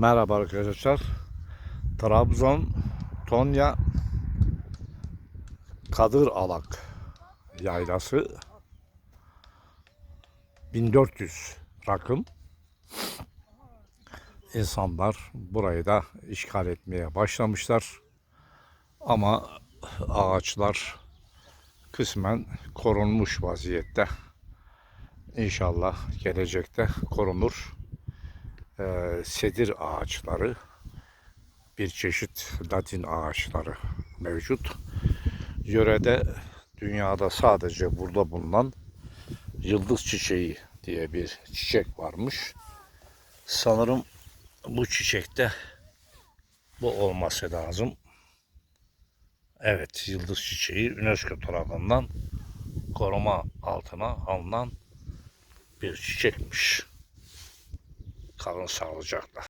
Merhaba arkadaşlar. Trabzon Tonya Kadır Alak yaylası 1400 rakım. İnsanlar burayı da işgal etmeye başlamışlar. Ama ağaçlar kısmen korunmuş vaziyette. İnşallah gelecekte korunur. Ee, sedir ağaçları, bir çeşit Latin ağaçları mevcut. Yörede dünyada sadece burada bulunan yıldız çiçeği diye bir çiçek varmış. Sanırım bu çiçekte bu olması lazım. Evet, yıldız çiçeği UNESCO tarafından koruma altına alınan bir çiçekmiş. Kalın sağlıcakla.